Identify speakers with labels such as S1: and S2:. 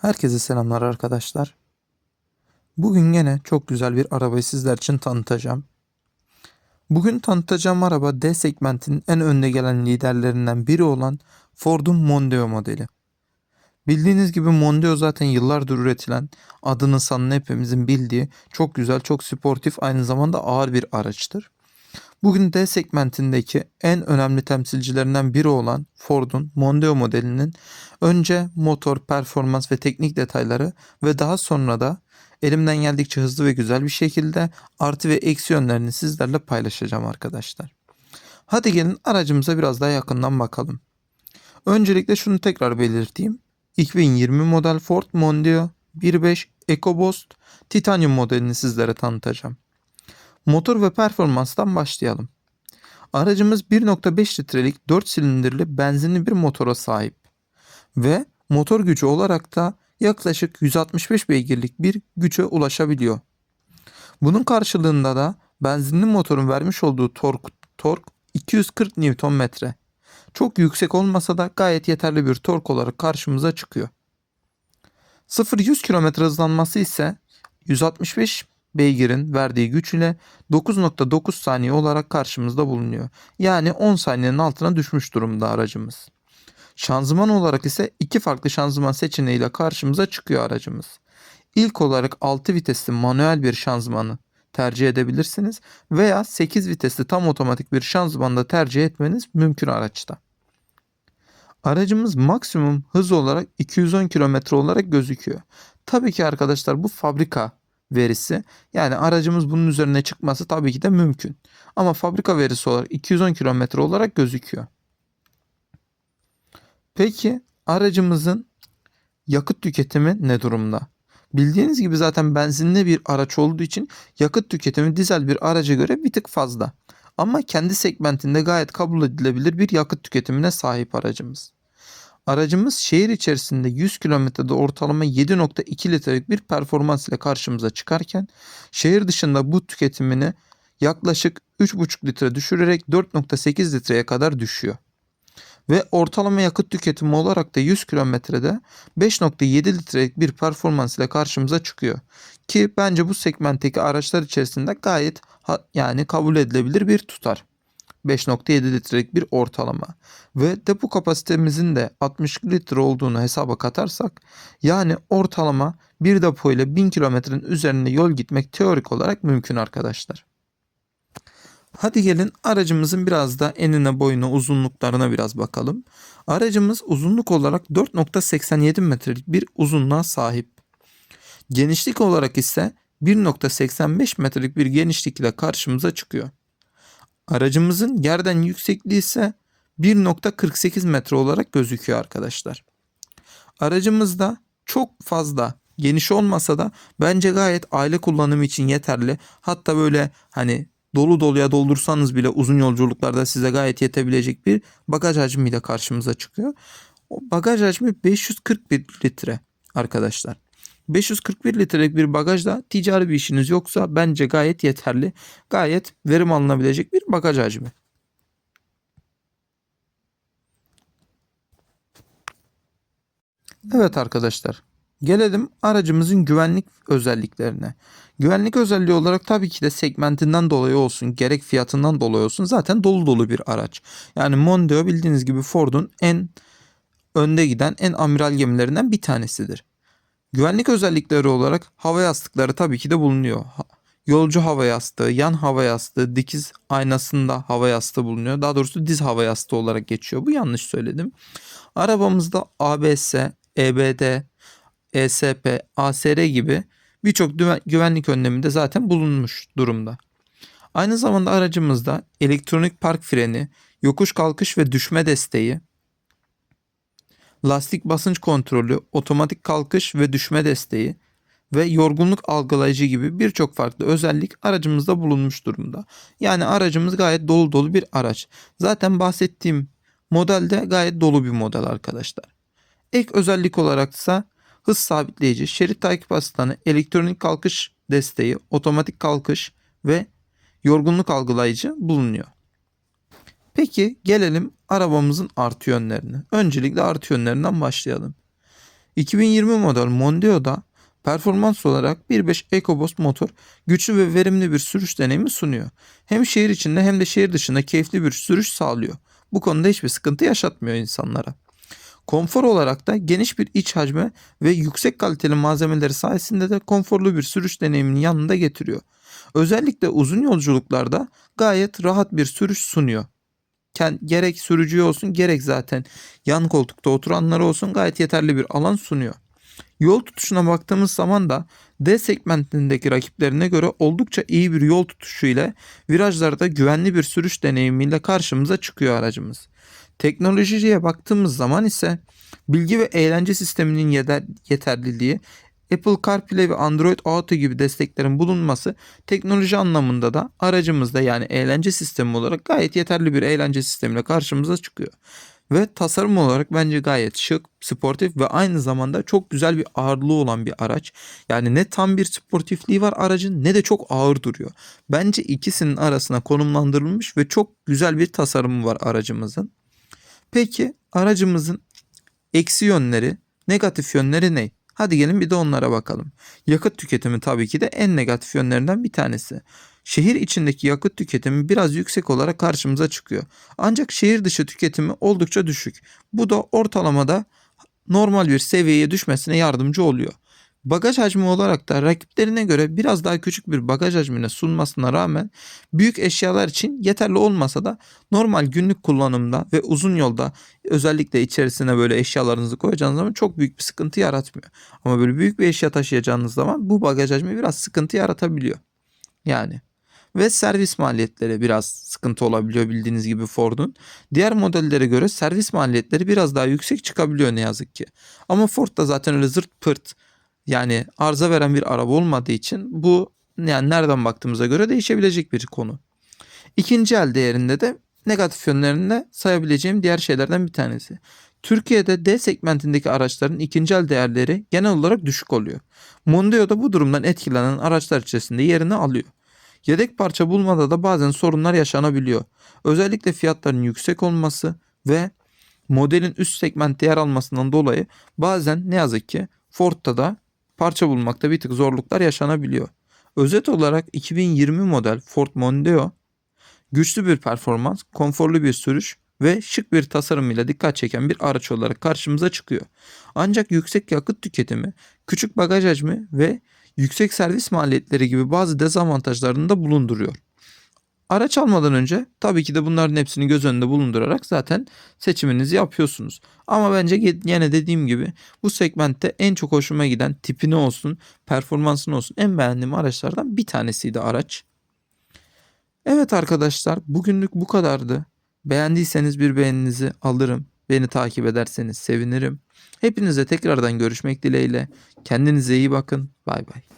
S1: Herkese selamlar arkadaşlar. Bugün gene çok güzel bir arabayı sizler için tanıtacağım. Bugün tanıtacağım araba D segmentinin en önde gelen liderlerinden biri olan Ford'un Mondeo modeli. Bildiğiniz gibi Mondeo zaten yıllardır üretilen, adını sanını hepimizin bildiği çok güzel, çok sportif aynı zamanda ağır bir araçtır. Bugün D segmentindeki en önemli temsilcilerinden biri olan Ford'un Mondeo modelinin önce motor, performans ve teknik detayları ve daha sonra da elimden geldikçe hızlı ve güzel bir şekilde artı ve eksi yönlerini sizlerle paylaşacağım arkadaşlar. Hadi gelin aracımıza biraz daha yakından bakalım. Öncelikle şunu tekrar belirteyim. 2020 model Ford Mondeo 1.5 EcoBoost Titanium modelini sizlere tanıtacağım. Motor ve performanstan başlayalım. Aracımız 1.5 litrelik 4 silindirli benzinli bir motora sahip ve motor gücü olarak da yaklaşık 165 beygirlik bir güce ulaşabiliyor. Bunun karşılığında da benzinli motorun vermiş olduğu tork, tork 240 Nm. Çok yüksek olmasa da gayet yeterli bir tork olarak karşımıza çıkıyor. 0-100 km hızlanması ise 165 beygirin verdiği güç ile 9.9 saniye olarak karşımızda bulunuyor. Yani 10 saniyenin altına düşmüş durumda aracımız. Şanzıman olarak ise iki farklı şanzıman seçeneğiyle karşımıza çıkıyor aracımız. İlk olarak 6 vitesli manuel bir şanzımanı tercih edebilirsiniz veya 8 vitesli tam otomatik bir şanzımanı da tercih etmeniz mümkün araçta. Aracımız maksimum hız olarak 210 km olarak gözüküyor. Tabii ki arkadaşlar bu fabrika verisi. Yani aracımız bunun üzerine çıkması tabii ki de mümkün. Ama fabrika verisi olarak 210 km olarak gözüküyor. Peki aracımızın yakıt tüketimi ne durumda? Bildiğiniz gibi zaten benzinli bir araç olduğu için yakıt tüketimi dizel bir araca göre bir tık fazla. Ama kendi segmentinde gayet kabul edilebilir bir yakıt tüketimine sahip aracımız. Aracımız şehir içerisinde 100 kilometrede ortalama 7.2 litrelik bir performans ile karşımıza çıkarken şehir dışında bu tüketimini yaklaşık 3.5 litre düşürerek 4.8 litreye kadar düşüyor. Ve ortalama yakıt tüketimi olarak da 100 kilometrede 5.7 litrelik bir performans ile karşımıza çıkıyor. Ki bence bu segmentteki araçlar içerisinde gayet yani kabul edilebilir bir tutar. 5.7 litrelik bir ortalama. Ve depo kapasitemizin de 60 litre olduğunu hesaba katarsak yani ortalama bir depo ile 1000 kilometrenin üzerinde yol gitmek teorik olarak mümkün arkadaşlar. Hadi gelin aracımızın biraz da enine boyuna uzunluklarına biraz bakalım. Aracımız uzunluk olarak 4.87 metrelik bir uzunluğa sahip. Genişlik olarak ise 1.85 metrelik bir genişlik ile karşımıza çıkıyor. Aracımızın yerden yüksekliği ise 1.48 metre olarak gözüküyor arkadaşlar. Aracımızda çok fazla geniş olmasa da bence gayet aile kullanımı için yeterli. Hatta böyle hani dolu doluya doldursanız bile uzun yolculuklarda size gayet yetebilecek bir bagaj hacmiyle karşımıza çıkıyor. O bagaj hacmi 541 litre arkadaşlar. 541 litrelik bir bagajda ticari bir işiniz yoksa bence gayet yeterli. Gayet verim alınabilecek bir bagaj hacmi. Evet arkadaşlar. Gelelim aracımızın güvenlik özelliklerine. Güvenlik özelliği olarak tabii ki de segmentinden dolayı olsun, gerek fiyatından dolayı olsun zaten dolu dolu bir araç. Yani Mondeo bildiğiniz gibi Ford'un en önde giden en amiral gemilerinden bir tanesidir. Güvenlik özellikleri olarak hava yastıkları tabii ki de bulunuyor. Yolcu hava yastığı, yan hava yastığı, dikiz aynasında hava yastığı bulunuyor. Daha doğrusu diz hava yastığı olarak geçiyor. Bu yanlış söyledim. Arabamızda ABS, EBD, ESP, ASR gibi birçok güvenlik önlemi de zaten bulunmuş durumda. Aynı zamanda aracımızda elektronik park freni, yokuş kalkış ve düşme desteği, lastik basınç kontrolü, otomatik kalkış ve düşme desteği ve yorgunluk algılayıcı gibi birçok farklı özellik aracımızda bulunmuş durumda. Yani aracımız gayet dolu dolu bir araç. Zaten bahsettiğim modelde gayet dolu bir model arkadaşlar. Ek özellik olarak ise hız sabitleyici, şerit takip asistanı, elektronik kalkış desteği, otomatik kalkış ve yorgunluk algılayıcı bulunuyor. Peki gelelim arabamızın artı yönlerine. Öncelikle artı yönlerinden başlayalım. 2020 model Mondeo'da performans olarak 1.5 EcoBoost motor güçlü ve verimli bir sürüş deneyimi sunuyor. Hem şehir içinde hem de şehir dışında keyifli bir sürüş sağlıyor. Bu konuda hiçbir sıkıntı yaşatmıyor insanlara. Konfor olarak da geniş bir iç hacmi ve yüksek kaliteli malzemeleri sayesinde de konforlu bir sürüş deneyimini yanında getiriyor. Özellikle uzun yolculuklarda gayet rahat bir sürüş sunuyor. Gerek sürücüye olsun gerek zaten yan koltukta oturanlar olsun gayet yeterli bir alan sunuyor. Yol tutuşuna baktığımız zaman da D segmentindeki rakiplerine göre oldukça iyi bir yol tutuşu ile virajlarda güvenli bir sürüş deneyimiyle karşımıza çıkıyor aracımız. Teknolojiye baktığımız zaman ise bilgi ve eğlence sisteminin yeter- yeterliliği, Apple CarPlay ve Android Auto gibi desteklerin bulunması teknoloji anlamında da aracımızda yani eğlence sistemi olarak gayet yeterli bir eğlence sistemiyle karşımıza çıkıyor. Ve tasarım olarak bence gayet şık, sportif ve aynı zamanda çok güzel bir ağırlığı olan bir araç. Yani ne tam bir sportifliği var aracın ne de çok ağır duruyor. Bence ikisinin arasına konumlandırılmış ve çok güzel bir tasarımı var aracımızın. Peki aracımızın eksi yönleri, negatif yönleri ne? Hadi gelin bir de onlara bakalım. Yakıt tüketimi tabii ki de en negatif yönlerinden bir tanesi. Şehir içindeki yakıt tüketimi biraz yüksek olarak karşımıza çıkıyor. Ancak şehir dışı tüketimi oldukça düşük. Bu da ortalamada normal bir seviyeye düşmesine yardımcı oluyor. Bagaj hacmi olarak da rakiplerine göre biraz daha küçük bir bagaj hacmine sunmasına rağmen büyük eşyalar için yeterli olmasa da normal günlük kullanımda ve uzun yolda özellikle içerisine böyle eşyalarınızı koyacağınız zaman çok büyük bir sıkıntı yaratmıyor. Ama böyle büyük bir eşya taşıyacağınız zaman bu bagaj hacmi biraz sıkıntı yaratabiliyor. Yani ve servis maliyetleri biraz sıkıntı olabiliyor bildiğiniz gibi Ford'un. Diğer modellere göre servis maliyetleri biraz daha yüksek çıkabiliyor ne yazık ki. Ama Ford da zaten öyle zırt pırt yani arıza veren bir araba olmadığı için bu yani nereden baktığımıza göre değişebilecek bir konu. İkinci el değerinde de negatif yönlerinde sayabileceğim diğer şeylerden bir tanesi. Türkiye'de D segmentindeki araçların ikinci el değerleri genel olarak düşük oluyor. Mondeo da bu durumdan etkilenen araçlar içerisinde yerini alıyor. Yedek parça bulmada da bazen sorunlar yaşanabiliyor. Özellikle fiyatların yüksek olması ve modelin üst segmentte yer almasından dolayı bazen ne yazık ki Ford'da da parça bulmakta bir tık zorluklar yaşanabiliyor. Özet olarak 2020 model Ford Mondeo güçlü bir performans, konforlu bir sürüş ve şık bir tasarımıyla dikkat çeken bir araç olarak karşımıza çıkıyor. Ancak yüksek yakıt tüketimi, küçük bagaj hacmi ve yüksek servis maliyetleri gibi bazı dezavantajlarını da bulunduruyor. Araç almadan önce tabii ki de bunların hepsini göz önünde bulundurarak zaten seçiminizi yapıyorsunuz. Ama bence yine dediğim gibi bu segmentte en çok hoşuma giden tipini olsun, performansını olsun en beğendiğim araçlardan bir tanesiydi araç. Evet arkadaşlar bugünlük bu kadardı. Beğendiyseniz bir beğeninizi alırım. Beni takip ederseniz sevinirim. Hepinize tekrardan görüşmek dileğiyle. Kendinize iyi bakın. Bay bay.